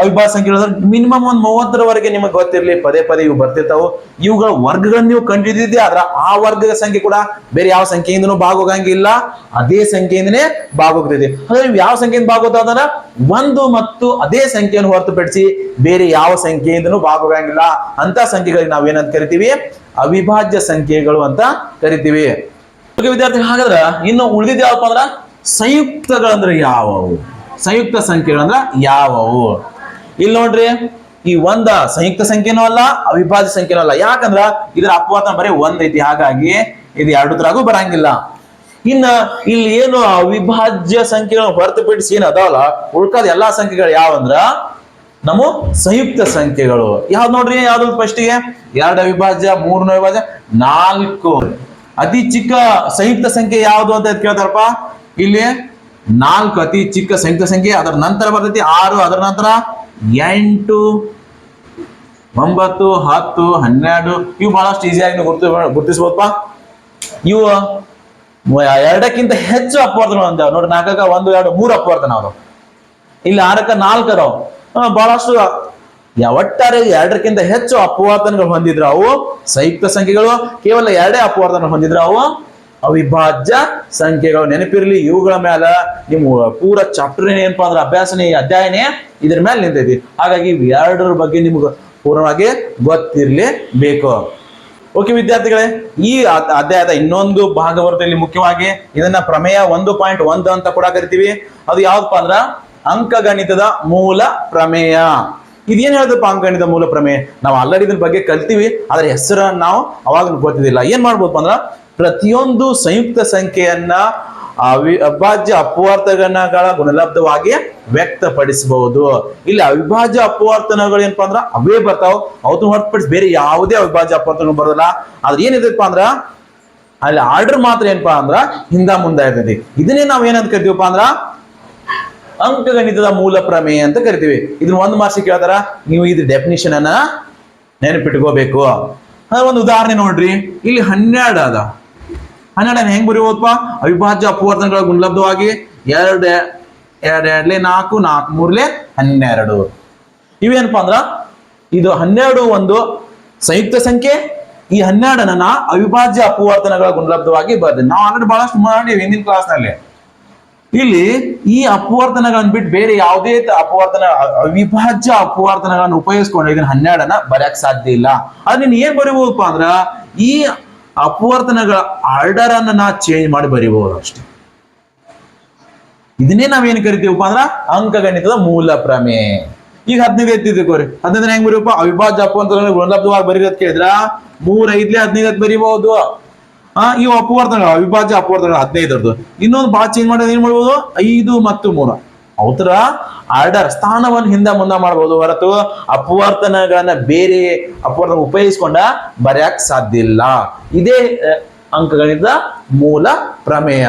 ಅವಿಭಾಜ್ಯ ಸಂಖ್ಯೆಗಳು ಮಿನಿಮಮ್ ಒಂದು ಮೂವತ್ತರವರೆಗೆ ನಿಮಗೆ ಗೊತ್ತಿರಲಿ, ಪದೇ ಪದೇ ಇವು ಬರ್ತಿರ್ತಾವೆ. ಇವುಗಳ ವರ್ಗಗಳನ್ನು ನೀವು ಕಂಡಿದ್ದೀರಿ ಆದ್ರೆ ಆ ವರ್ಗದ ಸಂಖ್ಯೆ ಕೂಡ ಬೇರೆ ಯಾವ ಸಂಖ್ಯೆಯಿಂದನೂ ಭಾಗೋಗಂಗಿಲ್ಲ ಅದೇ ಸಂಖ್ಯೆಯಿಂದನೇ ಭಾಗೋಗ್ತೈತಿ ಅಂದ್ರೆ ನೀವು ಯಾವ ಸಂಖ್ಯೆಯಿಂದ ಭಾಗೋತ ಒಂದು ಮತ್ತು ಅದೇ ಸಂಖ್ಯೆಯನ್ನು ಹೊರತುಪಡಿಸಿ ಬೇರೆ ಯಾವ ಸಂಖ್ಯೆಯಿಂದನೂ ಭಾಗೋಗಂಗಿಲ್ಲ ಅಂತ ಸಂಖ್ಯೆಗಳಿಗೆ ನಾವು ಏನಂತ ಕರಿತೀವಿ? ಅವಿಭಾಜ್ಯ ಸಂಖ್ಯೆಗಳು ಅಂತ ಕರಿತೀವಿ. ವಿದ್ಯಾರ್ಥಿ ಹಾಗಾದ್ರ ಇನ್ನು ಉಳಿದಿದ್ದು ಯಾವಪ್ಪ ಅಂದ್ರ ಸಂಯುಕ್ತಗಳಂದ್ರೆ ಯಾವುವು? ಸಂಯುಕ್ತ ಸಂಖ್ಯೆಗಳಂದ್ರ ಯಾವವು? ಇಲ್ಲಿ ನೋಡ್ರಿ, ಈ ಒಂದ ಸಂಯುಕ್ತ ಸಂಖ್ಯೆನೂ ಅಲ್ಲ, ಅವಿಭಾಜ್ಯ ಸಂಖ್ಯೆನೂ ಅಲ್ಲ. ಯಾಕಂದ್ರ ಇದರ ಅಪವಾದ ಬರೀ ಒಂದ್ ಐತಿ, ಹಾಗಾಗಿ ಇದು ಎರಡದ್ರಾಗೂ ಬರಂಗಿಲ್ಲ. ಇನ್ನ ಇಲ್ಲಿ ಏನು ಅವಿಭಾಜ್ಯ ಸಂಖ್ಯೆಗಳನ್ನು ಹೊರತುಪಡಿಸಿ ಏನ್ ಅದಾವಲ್ಲ, ಉಳ್ಕಾದ ಎಲ್ಲಾ ಸಂಖ್ಯೆಗಳು ಯಾವಂದ್ರ ನಮ್ಮ ಸಂಯುಕ್ತ ಸಂಖ್ಯೆಗಳು. ಯಾವ್ದು ನೋಡ್ರಿ, ಯಾವ್ದು ಫಸ್ಟಿಗೆ ಎರಡು ಅವಿಭಾಜ್ಯ, ಮೂರನೇ ಅವಿಭಾಜ್ಯ, ನಾಲ್ಕು. ಅತಿ ಚಿಕ್ಕ ಸಂಯುಕ್ತ ಸಂಖ್ಯೆ ಯಾವುದು ಅಂತ ಕೇಳ್ತಾರಪ್ಪ? ಇಲ್ಲಿ ನಾಲ್ಕು ಅತಿ ಚಿಕ್ಕ ಸಂಯುಕ್ತ ಸಂಖ್ಯೆ, ಅದರ ನಂತರ ಬರ್ತೈತಿ ಆರು, ಅದರ ನಂತರ ಎಂಟು, ಒಂಬತ್ತು, ಹತ್ತು, ಹನ್ನೆರಡು. ಇವು ಬಹಳಷ್ಟು ಈಸಿಯಾಗಿ ಗುರ್ತು ಗುರ್ತಿಸ್ಬೋದಪ್ಪ. ಇವು ಎರಡಕ್ಕಿಂತ ಹೆಚ್ಚು ಅಪವರ್ತನಗಳು ಅಂತ ನೋಡಿ ನಾಲ್ಕಕ್ಕ ಒಂದು, ಎರಡು, ಮೂರು ಅಪವರ್ತನ ಅವರು. ಇಲ್ಲಿ ಆರಕ್ಕ ನಾಲ್ಕು ಬಹಳಷ್ಟು ಒಟ್ಟಾರೆ ಎರಡಕ್ಕಿಂತ ಹೆಚ್ಚು ಅಪವರ್ತನಗಳು ಹೊಂದಿದ್ರು ಅವು ಸಂಯುಕ್ತ ಸಂಖ್ಯೆಗಳು ಕೇವಲ ಎರಡೇ ಅಪವರ್ತನ ಹೊಂದಿದ್ರು ಅವು ಅವಿಭಾಜ್ಯ ಸಂಖ್ಯೆಗಳು ನೆನಪಿರ್ಲಿ, ಇವುಗಳ ಮೇಲೆ ನಿಮ್ಮ ಪೂರ ಚಾಪ್ಟರ್ ಏನಪ್ಪಾ ಅಂದ್ರೆ ಅಭ್ಯಾಸನೇ ಅಧ್ಯಾಯನೇ ಇದ್ರ ಮೇಲೆ ನಿಂತೈತಿ. ಹಾಗಾಗಿ ಎರಡರ ಬಗ್ಗೆ ನಿಮ್ಗೆ ಪೂರ್ಣವಾಗಿ ಗೊತ್ತಿರ್ಲೇಬೇಕು ಓಕೆ ವಿದ್ಯಾರ್ಥಿಗಳೇ, ಈ ಅಧ್ಯಾಯದ ಇನ್ನೊಂದು ಭಾಗವರದಲ್ಲಿ ಮುಖ್ಯವಾಗಿ. ಇದನ್ನ ಪ್ರಮೇಯ ಒಂದು ಪಾಯಿಂಟ್ ಒಂದು ಅಂತ ಕೂಡ ಕರಿತೀವಿ. ಅದು ಯಾವ್ದಪ್ಪ ಅಂದ್ರ ಅಂಕಗಣಿತದ ಮೂಲ ಪ್ರಮೇಯ. ಇದೇನ್ ಹೇಳ್ದಪ್ಪ ಅಂಕಗಣಿತ ಮೂಲ ಪ್ರಮೇಯ? ನಾವು ಆಲ್ರೆಡಿ ಇದ್ರ ಬಗ್ಗೆ ಕಲ್ತೀವಿ ಅದ್ರ ಹೆಸರನ್ನ ನಾವು ಅವಾಗ ಗೊತ್ತಿದ್ದಿಲ್ಲ. ಏನ್ ಮಾಡ್ಬೋದಪ್ಪ ಅಂದ್ರ ಪ್ರತಿಯೊಂದು ಸಂಯುಕ್ತ ಸಂಖ್ಯೆಯನ್ನ ಅವಿ- ಅವಿಭಾಜ್ಯ ಅಪವರ್ತನಗಳ ಗುಣಲಬ್ಧವಾಗಿ ವ್ಯಕ್ತಪಡಿಸಬಹುದು. ಇಲ್ಲಿ ಅವಿಭಾಜ್ಯ ಅಪವರ್ತನಗಳು ಏನಪ್ಪಾ ಅಂದ್ರ ಅವೇ ಬರ್ತಾವ. ಅವತ್ತು ಹೊರತುಪಡಿಸಿ ಬೇರೆ ಯಾವುದೇ ಅವಿಭಾಜ್ಯ ಅಪವರ್ತನಗಳು ಬರೋದಿಲ್ಲ. ಆದ್ರೆ ಏನಿದೆಪ್ಪ ಅಂದ್ರ, ಅಲ್ಲಿ ಆರ್ಡರ್ ಮಾತ್ರ ಏನಪ್ಪಾ ಅಂದ್ರ ಹಿಂದ ಮುಂದ ಇರ್ತೈತಿ. ಇದನ್ನೇ ನಾವ್ ಏನಂತ ಕರಿತೀವಪ್ಪ ಅಂದ್ರ, ಅಂಕಗಣಿತದ ಮೂಲ ಪ್ರಮೇಯ ಅಂತ ಕರಿತೀವಿ. ಇದನ್ನ ಒಂದು ಮಾರ್ಕ್ಸ್ ಕೇಳ್ತಾರ, ನೀವು ಇದ್ರ ಡೆಫಿನಿಷನ್ ಅನ್ನ ನೆನಪಿಟ್ಕೋಬೇಕು. ಒಂದು ಉದಾಹರಣೆ ನೋಡ್ರಿ. ಇಲ್ಲಿ ಹನ್ನೆರಡು ಅದ. ಹನ್ನೆರಡನ್ನ ಹೆಂಗ್ ಬರೀಬೋದಪ್ಪ ಅವಿಭಾಜ್ಯ ಅಪವರ್ತನಗಳ ಗುಣಲಬ್ಧವಾಗಿ ಎರಡು ಎರಡು, ಎರಡ್ಲೆ ನಾಲ್ಕು ನಾಲ್ಕು, ಮೂರ್ಲೆ ಹನ್ನೆರಡು. ಇವೇನಪ್ಪ ಅಂದ್ರ, ಇದು ಹನ್ನೆರಡು ಒಂದು ಸಂಯುಕ್ತ ಸಂಖ್ಯೆ, ಈ ಹನ್ನೆರಡನ್ನ ಅವಿಭಾಜ್ಯ ಅಪವರ್ತನಗಳ ಗುಣಲಬ್ಧವಾಗಿ ಬರ್ತೀನಿ ನಾವು ಆಲ್ರೆಡಿ ಬಹಳಷ್ಟು ಮಾಡಿವಿ ಹಿಂದಿನ ಕ್ಲಾಸ್ನಲ್ಲಿ ಇಲ್ಲಿ ಈ ಅಪವರ್ತನಗಳನ್ನ ಬಿಟ್ಟು ಬೇರೆ ಯಾವುದೇ ಅಪವರ್ತನ, ಅವಿಭಾಜ್ಯ ಅಪವರ್ತನಗಳನ್ನು ಉಪಯೋಗಿಸ್ಕೊಂಡು ಇದನ್ನ ಹನ್ನೆರಡನ್ನ ಬರೆಯಕ್ ಸಾಧ್ಯ ಇಲ್ಲ. ಅದ್ ನೀನ್ ಏನ್ ಬರೀಬಹುದಪ್ಪ ಅಂದ್ರ, ಈ ಅಪವರ್ತನಗಳ ಆರ್ಡರ್ ಅನ್ನ ನಾ ಚೇಂಜ್ ಮಾಡಿ ಬರೀಬಹುದು ಅಷ್ಟೇ. ಇದನ್ನೇ ನಾವೇನ್ ಕರಿತೀವಪ್ಪ ಅಂದ್ರ ಅಂಕಗಣಿತದ ಮೂಲ ಪ್ರಮೇ ಈಗ ಹದಿನೈದು ಎತ್ತಿದ್ದಕ್ಕೋರಿ ಹದಿನೈದು ಹೆಂಗ್ ಬರೀಪ್ಪ ಅವಿಭಾಜ್ಯ ಅಪವಂತ ಗುಣಲಬ್ಧವಾಗಿ ಬರೀರತ್ ಕೇಳಿದ್ರ? ಮೂರ್ ಐದ್ಲೆ ಹದಿನೈದು ಹತ್ತು ಬರೀಬಹುದು ಆ ಇವು ಅಪವರ್ತನಗಳು, ಅವಿಭಾಜ್ಯ ಅಪವರ್ತನಗಳು ಹದಿನೈದರದ್ದು. ಇನ್ನೊಂದು ಭಾಳ ಚೇಂಜ್ ಮಾಡೋದು ಏನ್ ಮಾಡ್ಬೋದು? ಐದು ಮತ್ತು ಮೂರು. ಅವತರ ಆರ್ಡರ್ ಸ್ಥಾನವನ್ನು ಹಿಂದೆ ಮುಂದೆ ಮಾಡಬಹುದು ಹೊರತು ಅಪವರ್ತನಗಳನ್ನ ಬೇರೆ ಅಪವರ್ತನ ಉಪಯೋಗಿಸ್ಕೊಂಡ ಬರೆಯಕ್ ಸಾಧ್ಯ ಇಲ್ಲ. ಇದೇ ಅಂಕಗಳಿಂದ ಮೂಲ ಪ್ರಮೇಯ.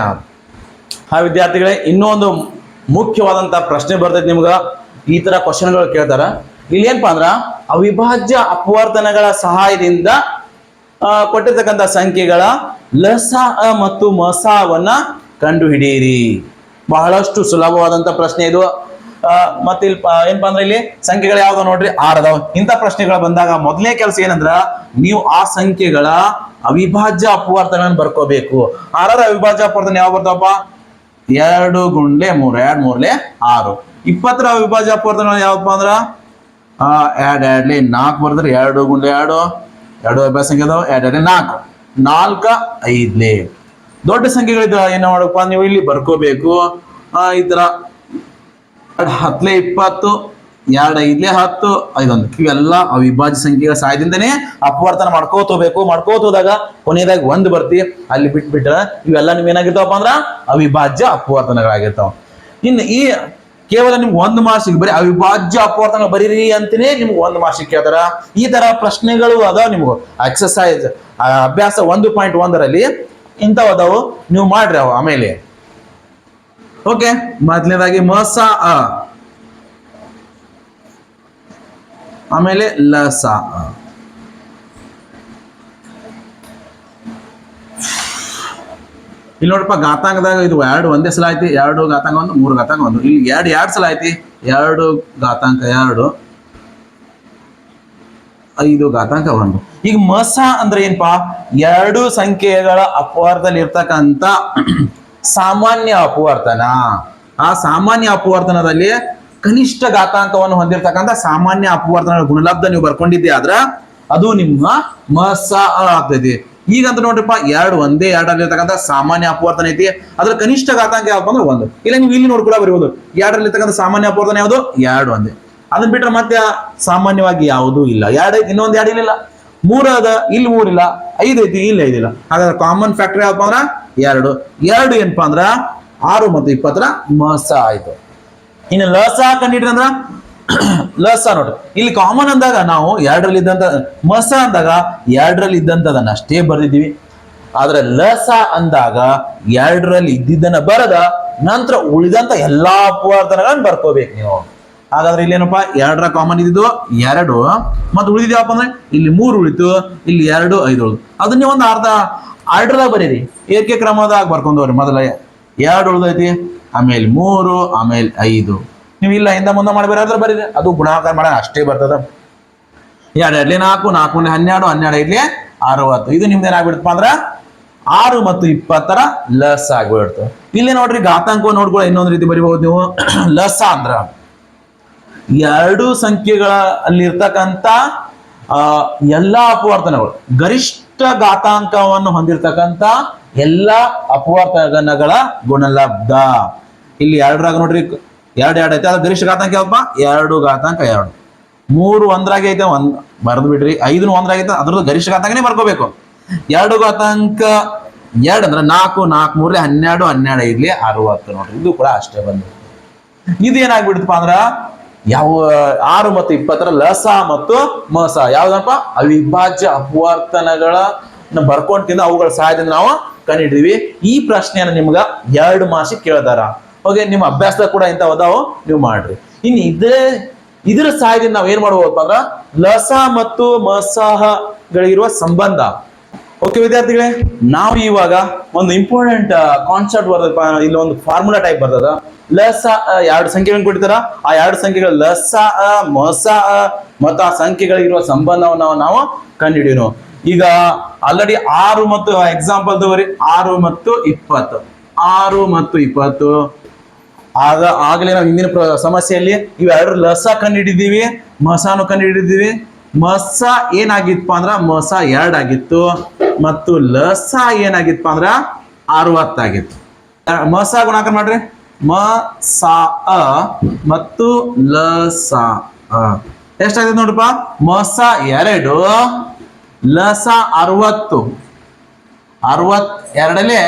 ಆ ವಿದ್ಯಾರ್ಥಿಗಳೇ, ಇನ್ನೊಂದು ಮುಖ್ಯವಾದಂತ ಪ್ರಶ್ನೆ ಬರ್ತೈತಿ ನಿಮ್ಗ. ಈ ತರ ಕ್ವಶನ್ಗಳು ಕೇಳ್ತಾರ. ಇಲ್ಲಿ ಏನಪ್ಪಾ ಅಂದ್ರ, ಅವಿಭಾಜ್ಯ ಅಪವರ್ತನಗಳ ಸಹಾಯದಿಂದ ಕೊಟ್ಟಿರ್ತಕ್ಕಂಥ ಸಂಖ್ಯೆಗಳ ಲಸ ಮತ್ತು ಮಸಾವನ್ನ ಕಂಡುಹಿಡಿಯಿರಿ. ಬಹಳಷ್ಟು ಸುಲಭವಾದಂತ ಪ್ರಶ್ನೆ ಇದು. ಮತ್ತೆ ಇಲ್ಲಿ ಏನಪ್ಪಾ ಅಂದ್ರೆ ಇಲ್ಲಿ ಸಂಖ್ಯೆಗಳು ಯಾವ್ದು ನೋಡ್ರಿ ಆರ್ ಅದಾವ ಇಂಥ ಪ್ರಶ್ನೆಗಳು ಬಂದಾಗ ಮೊದಲನೇ ಕೆಲಸ ಏನಂದ್ರ, ನೀವು ಆ ಸಂಖ್ಯೆಗಳ ಅವಿಭಾಜ್ಯ ಅಪವರ್ತನಗಳನ್ನು ಬರ್ಕೋಬೇಕು. ಆರಾರ ಅವಿಭಾಜ್ಯ ಅಪವರ್ತನ ಯಾವ ಬರ್ತಾವಪ್ಪ? ಎರಡು ಗುಂಡ್ಲೆ ಮೂರು, ಎರಡ್ ಮೂರ್ಲೆ ಆರು. ಇಪ್ಪತ್ತರ ಅವಿಭಾಜ್ಯ ಅಪವರ್ತನ ಯಾವಪ್ಪ ಅಂದ್ರ? ಎರಡ್, ಎರಡ್ಲೆ ನಾಲ್ಕು ಬರ್ದ್ರೆ ಎರಡು ಗುಂಡ್ಲೆ ಎರಡು. ಎರಡು ಅಭ್ಯಾಸ ಸಂಖ್ಯೆ ಅದಾವ? ಎರಡ್, ಎರಡ್ಲೆ ನಾಲ್ಕು. ನಾಲ್ಕ, ಐದ್ಲೆ. ದೊಡ್ಡ ಸಂಖ್ಯೆಗಳಿದ ಏನ್ ಮಾಡಪ್ಪ? ನೀವು ಇಲ್ಲಿ ಬರ್ಕೋಬೇಕು. ಆ, ಈ ತರ. ಹತ್ತಲೆ ಇಪ್ಪತ್ತು, ಎರಡು ಐದ್ಲೆ ಹತ್ತು, ಐದೊಂದು. ಇವೆಲ್ಲ ಅವಿಭಾಜ್ಯ ಸಂಖ್ಯೆಗಳ ಸಹಾಯದಿಂದನೇ ಅಪವರ್ತನ ಮಾಡ್ಕೋತ ಹೋಗ್ಬೇಕು. ಮಾಡ್ಕೋತ ಹೋದಾಗ ಕೊನೆಯದಾಗಿ ಒಂದು ಬರ್ತಿ. ಅಲ್ಲಿ ಬಿಟ್ಬಿಟ್ರೆ ಇವೆಲ್ಲ ನಿಮ್ ಏನಾಗಿರ್ತಾವಪ್ಪ ಅಂದ್ರ ಅವಿಭಾಜ್ಯ ಅಪವರ್ತನಗಳಾಗಿರ್ತಾವ. ಇನ್ನು ಈ ಕೇವಲ ನಿಮ್ಗೆ ಒಂದು ಮಾಸಿಗೆ ಬರೀ ಅವಿಭಾಜ್ಯ ಅಪವರ್ತನ ಬರೀರಿ ಅಂತಾನೆ ನಿಮ್ಗೆ ಒಂದು ಮಾಸಿಕ ಕೇಳ್ತಾರ. ಈ ತರ ಪ್ರಶ್ನೆಗಳು ಅದಾವ ನಿಮ್ಗೆ. ಎಕ್ಸಸೈಸ್ ಅಭ್ಯಾಸ ಒಂದು ಪಾಯಿಂಟ್ ಒಂದರಲ್ಲಿ ಇಂಥವು ಅದಾವು ನೀವು ಮಾಡ್ರಿ ಅವು ಆಮೇಲೆ. ಓಕೆ ಮೊದಲನೇದಾಗಿ ಮಸ ಅ. ಆಮೇಲೆ ಲಸ. ಇಲ್ಲಿ ನೋಡಪ್ಪ ಘಾತಾಂಕದಾಗ ಇದು ಎರಡು ಒಂದೇ ಸಲ ಐತಿ ಎರಡು ಘಾತಾಂಕ ಒಂದು, ಮೂರು ಘಾತಾಂಕ ಒಂದು. ಇಲ್ಲಿ ಎರಡು ಎರಡು ಸಲ ಐತಿ ಎರಡು ಘಾತಾಂಕ ಎರಡು. ಐದು ಘಾತಾಂಕ ಒಂದು. ಈಗ ಮಸ ಅಂದ್ರೆ ಏನಪ್ಪಾ ಎರಡು ಸಂಖ್ಯೆಗಳ ಅಪವರ್ತದಲ್ಲಿ ಇರ್ತಕ್ಕಂಥ ಸಾಮಾನ್ಯ ಅಪವರ್ತನ. ಆ ಸಾಮಾನ್ಯ ಅಪವರ್ತನದಲ್ಲಿ ಕನಿಷ್ಠ ಘಾತಾಂಕವನ್ನು ಹೊಂದಿರತಕ್ಕಂಥ ಸಾಮಾನ್ಯ ಅಪವರ್ತನ ಗುಣಲಬ್ಧ ನೀವು ಬರ್ಕೊಂಡಿದ್ದೆ ಆದ್ರ ಅದು ನಿಮ್ಮ ಮಸ ಆಗ್ತೈತಿ. ಈಗಂತ ನೋಡ್ರಿಪ್ಪ, ಎರಡು ಒಂದೇ ಎರಡಲ್ಲಿರ್ತಕ್ಕಂಥ ಸಾಮಾನ್ಯ ಅಪವರ್ತನ ಐತಿ. ಅದ್ರ ಕನಿಷ್ಠ ಘಾತಾಂಕ ಯಾವ್ದು ಅಂದ್ರೆ ಒಂದು. ಇಲ್ಲ ನೀವು ಇಲ್ಲಿ ನೋಡ್ಕೊಳ ಬರೀಬಹುದು ಎರಡರಲ್ಲಿರ್ತಕ್ಕಂಥ ಸಾಮಾನ್ಯ ಅಪವರ್ತನ ಯಾವುದು? ಎರಡು ಒಂದೇ. ಅದನ್ನ ಬಿಟ್ರೆ ಮತ್ತೆ ಸಾಮಾನ್ಯವಾಗಿ ಯಾವುದೂ ಇಲ್ಲ. ಎರಡು ಇನ್ನೊಂದು ಎರಡು ಇಲ್ಲ ಮೂರು ಅದ, ಇಲ್ಲಿ ಮೂರಿಲ್ಲ ಐದು ಐತಿ, ಇಲ್ಲಿ ಐದಿಲ್ಲ ಹಾಗಾದ್ರೆ ಕಾಮನ್ ಫ್ಯಾಕ್ಟರ್ ಯಾವಪ್ಪ ಅಂದ್ರ? ಎರಡು. ಎರಡು ಏನಪ್ಪಾ ಅಂದ್ರ? ಆರು ಮತ್ತು ಇಪ್ಪತ್ತರ ಮಸ ಆಯ್ತು. ಇನ್ನು ಲಸ ಕಂಡಿಡ್ರಿ ಅಂದ್ರ? ಲಸ ನೋಡ್ರಿ. ಇಲ್ಲಿ ಕಾಮನ್ ಅಂದಾಗ ನಾವು ಎರಡರಲ್ಲಿ ಇದ್ದಂತ ಮಸ ಅಂದಾಗ ಎರಡರಲ್ಲಿ ಇದ್ದಂತದನ್ನ ಅಷ್ಟೇ ಬರೆದಿದ್ದೀವಿ. ಆದ್ರೆ ಲಸ ಅಂದಾಗ ಎರಡರಲ್ಲಿ ಇದ್ದಿದ್ದನ್ನ ಬರದ ನಂತರ ಉಳಿದಂತ ಎಲ್ಲಾ ಅಪವರ್ತನಗಳನ್ನ ಬರ್ಕೋಬೇಕು ನೀವು. ಹಾಗಾದ್ರೆ ಇಲ್ಲಿ ಏನಪ್ಪಾ ಎರಡರ ಕಾಮನ್ ಇದ್ದಿದ್ದು ಎರಡು. ಮತ್ತೆ ಉಳಿದಿದ್ಯಾವಪ್ಪ ಅಂದ್ರೆ ಇಲ್ಲಿ ಮೂರು ಉಳಿತು, ಇಲ್ಲಿ ಎರಡು ಐದು ಉಳಿದು ಅದನ್ನೇ ಒಂದು ಅರ್ಧ ಆರ್ಡರ್ದಾಗ ಬರೀರಿ. ಏಕೆ ಕ್ರಮದಾಗ ಬರ್ಕೊಂಡವ್ರಿ ಮೊದಲ ಎರಡು ಉಳ್ದೈತಿ, ಆಮೇಲೆ ಮೂರು, ಆಮೇಲೆ ಐದು. ನೀವು ಇಲ್ಲ, ಹಿಂದೆ ಮುಂದೆ ಮಾಡಬೇಕಾದ್ರೆ ಬರೀರಿ. ಅದು ಗುಣಾಕಾರ ಮಾಡ ಅಷ್ಟೇ ಬರ್ತದ. ಎರಡು ಎರಡ್ಲಿ ನಾಲ್ಕು ನಾಲ್ಕು ಹನ್ನೆರಡು ಹನ್ನೆರಡು ಐದ್ಲಿ ಅರವತ್ತು. ಇದು ನಿಮ್ದು ಏನಾಗ್ಬಿಡ್ತಪ್ಪ ಅಂದ್ರ ಆರು ಮತ್ತು ಇಪ್ಪತ್ತರ ಲಸ್ ಆಗ್ಬಿಡ್ತು ಇಲ್ಲಿ ನೋಡ್ರಿ ಘಾತಾಂಕ ನೋಡ್ಕೊಳ್ಳೋ, ಇನ್ನೊಂದು ರೀತಿ ಬರಿಬಹುದು ನೀವು. ಲಸ ಅಂದ್ರ ಎರಡು ಸಂಖ್ಯೆಗಳ ಅಲ್ಲಿರ್ತಕ್ಕಂಥ ಎಲ್ಲಾ ಅಪವರ್ತನಗಳು, ಗರಿಷ್ಠ ಘಾತಾಂಕವನ್ನು ಹೊಂದಿರತಕ್ಕಂಥ ಎಲ್ಲ ಅಪವರ್ತನಗಳ ಗುಣಲಬ್ಧ. ಇಲ್ಲಿ ಎರಡರಾಗ ನೋಡ್ರಿ, ಎರಡು ಎರಡು ಐತೆ ಅದ ಗರಿಷ್ಠ ಘಾತಾಂಕ ಯಾವಪ್ಪ ಎರಡು ಘಾತಾಂಕ ಎರಡು. ಮೂರು ಒಂದ್ರಾಗೆ ಐತೆ ಒಂದ್ ಬರೆದು ಬಿಡ್ರಿ. ಐದು ಒಂದ್ರಾಗೈತೆ, ಅದ್ರದ್ದು ಗರಿಷ್ಠ ಘಾತಾಂಕನೇ ಬರ್ಕೋಬೇಕು. ಎರಡು ಘಾತಾಂಕ ಎರಡು ಅಂದ್ರೆ ನಾಲ್ಕು ನಾಲ್ಕು ಮೂರಲಿ ಹನ್ನೆರಡು ಹನ್ನೆರಡು, ಐದ್ಲಿ ಅರವತ್ತು ನೋಡ್ರಿ. ಇದು ಕೂಡ ಅಷ್ಟೇ ಬಂದು. ಇದು ಏನಾಗ್ಬಿಡ್ತಪ್ಪ ಅಂದ್ರ ಯಾವ, ಆರು ಮತ್ತು ಇಪ್ಪತ್ತರ ಲಸ ಮತ್ತು ಮಸ. ಯಾವ್ದಪ್ಪ? ಅವಿಭಾಜ್ಯ ಅಪವರ್ತನಗಳ ಬರ್ಕೊಂತಿಂದ ಅವುಗಳ ಸಹಾಯದಿಂದ ನಾವು ಕಂಡಿಡ್ತೀವಿ. ಈ ಪ್ರಶ್ನೆಯನ್ನು ನಿಮ್ಗ ಎರಡು ಮಾಸಿ ಕೇಳ್ತಾರ ಓಕೆ ನಿಮ್ಮ ಅಭ್ಯಾಸದ ಕೂಡ ಇಂಥ ಅದಾವು, ನೀವು ಮಾಡ್ರಿ. ಇನ್ನು ಇದೇ, ಇದರ ಸಹಾಯದಿಂದ ನಾವು ಏನ್ ಮಾಡ್ಬೋದಪ್ಪ ಅಂದ್ರ ಲಸ ಮತ್ತು ಮಸಹಗಳಿರುವ ಸಂಬಂಧ. ಓಕೆ ವಿದ್ಯಾರ್ಥಿಗಳೇ, ನಾವು ಇವಾಗ ಒಂದು ಇಂಪಾರ್ಟೆಂಟ್ ಕಾನ್ಸೆಪ್ಟ್ ಬರ್ತದಪ್ಪ ಇಲ್ಲಿ ಒಂದು ಫಾರ್ಮುಲಾ ಟೈಪ್ ಬರ್ತದ. ಲಸ ಎರಡು ಸಂಖ್ಯೆಗಳನ್ನು ಕೊಡ್ತಾರ? ಆ ಎರಡು ಸಂಖ್ಯೆಗಳ ಲಸ ಮಸ ಮತ್ತು ಆ ಸಂಖ್ಯೆಗಳಿರುವ ಸಂಬಂಧವನ್ನು ನಾವು ಕಂಡುಹಿಡಿಯೋನು. ಈಗ ಆಲ್ರೆಡಿ ಆರು ಮತ್ತು ಎಕ್ಸಾಂಪಲ್ ತಗೋರಿ. ಆರು ಮತ್ತು ಇಪ್ಪತ್ತು. ಆರು ಮತ್ತು ಇಪ್ಪತ್ತು. ಆಗ ಆಗಲೇ ನಾವು ಹಿಂದಿನ ಸಮಸ್ಯೆಯಲ್ಲಿ ಇವೆರಡು ಲಸ ಕಂಡುಹಿಡಿದೀವಿ ಮಸಾನು ಕಂಡುಹಿಡಿದೀವಿ. ಮಸ ಏನಾಗಿತ್ತಪ್ಪ ಅಂದ್ರ ಮಸ ಎರಡಾಗಿತ್ತು ಮತ್ತು ಲಸ ಏನಾಗಿತ್ತಪ್ಪ ಅಂದ್ರ ಅರವತ್ತಾಗಿತ್ತು. ಮಸ ಗುಣಾಕಾರ ಮಾಡ್ರಿ. ಮ ಸ ಅ ಮತ್ತು ಲ ಸ ಅ. ಎಷ್ಟಾಗಿದೆ ನೋಡಪ್ಪ ಮಸ ಎರಡು, ಲಸ ಅರವತ್ತು. ಅರವತ್ ಎರಡಲ್ಲೇ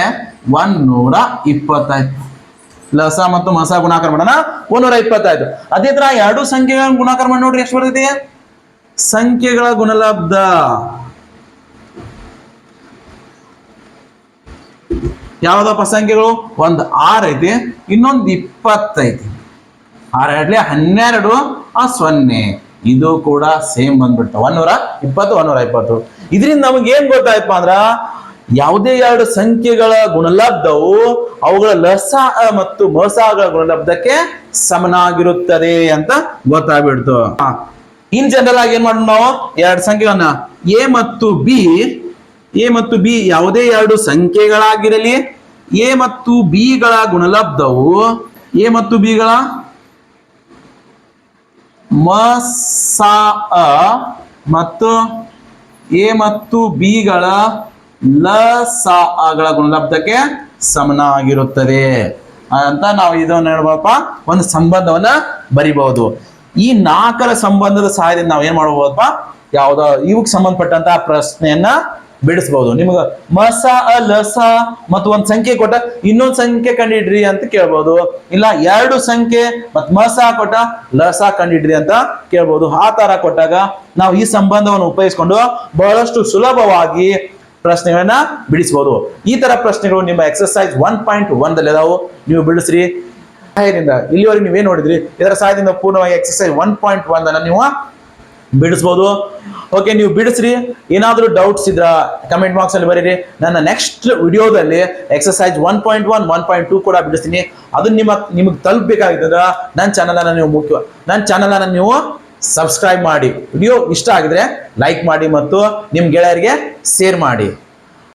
ಒಂದ್ ನೂರ ಇಪ್ಪತ್ತಾಯ್ತು. ಲಸ ಮತ್ತು ಮಸ ಗುಣಾಕಾರ ಮಾಡೋಣ, ಒಂದೂರ ಇಪ್ಪತ್ತಾಯ್ತು. ಅದೇ ತರ ಎರಡು ಸಂಖ್ಯೆಗಳನ್ನು ಗುಣಾಕಾರ ಮಾಡಿ ನೋಡ್ರಿ, ಎಷ್ಟು ಬರ್ತೈತಿ? ಸಂಖ್ಯೆಗಳ ಗುಣಲಬ್ಧ. ಯಾವ್ದಪ್ಪ ಸಂಖ್ಯೆಗಳು? ಒಂದು ಆರ್ ಐತಿ, ಇನ್ನೊಂದು ಇಪ್ಪತ್ತೈತಿ ಆರ್ ಎರಡ್ಲಿ ಹನ್ನೆರಡು, ಆ ಸೊನ್ನೆ. ಇದು ಕೂಡ ಸೇಮ್ ಬಂದ್ಬಿಡ್ತು ಒಂದೂರ ಇಪ್ಪತ್ತು ಒಂದೂರ ಇಪ್ಪತ್ತು. ಇದರಿಂದ ನಮಗೆ ಏನ್ ಗೊತ್ತಾಯ್ತಪ್ಪ ಅಂದ್ರ, ಯಾವುದೇ ಎರಡು ಸಂಖ್ಯೆಗಳ ಗುಣಲಬ್ಧವು ಅವುಗಳ ಲಸ ಮತ್ತು ಮಸಗಳ ಗುಣಲಬ್ಧಕ್ಕೆ ಸಮನಾಗಿರುತ್ತದೆ ಅಂತ ಗೊತ್ತಾಗ್ಬಿಡ್ತು. ಇನ್ ಜನರಲ್ ಆಗಿ ಏನ್ ಮಾಡೋಣ ನಾವು? ಎರಡು ಸಂಖ್ಯೆಗಳನ್ನ. ಎ ಮತ್ತು ಬಿ ಎ ಮತ್ತು ಬಿ ಯಾವುದೇ ಎರಡು ಸಂಖ್ಯೆಗಳಾಗಿರಲಿ. ಎ ಮತ್ತು ಬಿ ಗಳ ಗುಣಲಬ್ಧವು ಎ ಮತ್ತು ಬಿ ಗಳ ಮ ಸ ಅ ಮತ್ತು ಎ ಮತ್ತು ಬಿ ಗಳ ಲ ಸ ಗಳ ಗುಣಲಬ್ಧಕ್ಕೆ ಸಮನಾಗಿರುತ್ತದೆ. ಅಂತ ನಾವು ಇದನ್ನ ಹೇಳ್ಬೋದಪ್ಪ ಒಂದು ಸಂಬಂಧವನ್ನ ಬರಿಬಹುದು. ಈ ನಾಲ್ಕರ ಸಂಬಂಧದ ಸಹಾಯದಿಂದ ನಾವು ಏನ್ ಮಾಡಬಹುದಪ್ಪ ಯಾವ್ದೋ ಇವಕ್ ಸಂಬಂಧಪಟ್ಟಂತ ಪ್ರಶ್ನೆಯನ್ನ ಬಿಡಿಸಬಹುದು ನಿಮ್ಗೆ ಮಸ ಲಸ ಮತ್ತು ಒಂದ್ ಸಂಖ್ಯೆ ಕೊಟ್ಟ ಇನ್ನೊಂದ್ ಸಂಖ್ಯೆ ಕಂಡಿಡ್ರಿ ಅಂತ ಕೇಳ್ಬೋದು. ಇಲ್ಲ, ಎರಡು ಸಂಖ್ಯೆ ಮತ್ ಮಸ ಕೊಟ್ಟ ಲಸ ಕಂಡಿಡ್ರಿ ಅಂತ ಕೇಳ್ಬೋದು. ಆ ತರ ಕೊಟ್ಟಾಗ ನಾವು ಈ ಸಂಬಂಧವನ್ನು ಉಪಯೋಗಿಸ್ಕೊಂಡು ಬಹಳಷ್ಟು ಸುಲಭವಾಗಿ ಪ್ರಶ್ನೆಗಳನ್ನ ಬಿಡಿಸಬಹುದು ಈ ತರ ಪ್ರಶ್ನೆಗಳು ನಿಮ್ಮ ಎಕ್ಸರ್ಸೈಸ್ ಒನ್ ಪಾಯಿಂಟ್ ಒನ್ ದಲ್ಲಿ ನೀವು ಬಿಡಿಸ್ರಿ. ಸಹಾಯದಿಂದ ಇಲ್ಲಿವರೆಗೆ ನೀವೇ ನೋಡಿದ್ರಿ? ಇದರ ಸಹಾಯದಿಂದ ಪೂರ್ಣವಾಗಿ ಎಕ್ಸಸೈಸ್ ಒನ್ ಪಾಯಿಂಟ್ ಒನ್ ನೀವು ಬಿಡಿಸ್ಬೋದು. ಓಕೆ ನೀವು ಬಿಡಿಸ್ರಿ. ಏನಾದರೂ ಡೌಟ್ಸ್ ಇದ್ರ ಕಮೆಂಟ್ ಬಾಕ್ಸ್ ಅಲ್ಲಿ ಬರೀರಿ. ನನ್ನ ನೆಕ್ಸ್ಟ್ ವಿಡಿಯೋದಲ್ಲಿ exercise one point one one point two ಕೂಡ ಬಿಡಿಸ್ತೀನಿ. ಅದನ್ನ ನಿಮ್ಮ, ನಿಮಗೆ ತಲುಪಬೇಕಾಗಿದ್ರೆ ನನ್ನ ಚಾನಲನ್ನು ನೀವು ಮುಖ್ಯ ನನ್ನ ಚಾನಲನ್ನು ನೀವು ಸಬ್ಸ್ಕ್ರೈಬ್ ಮಾಡಿ. ವಿಡಿಯೋ ಇಷ್ಟ ಆಗಿದ್ರೆ ಲೈಕ್ ಮಾಡಿ ಮತ್ತು ನಿಮ್ಮ ಗೆಳೆಯರಿಗೆ ಶೇರ್ ಮಾಡಿ.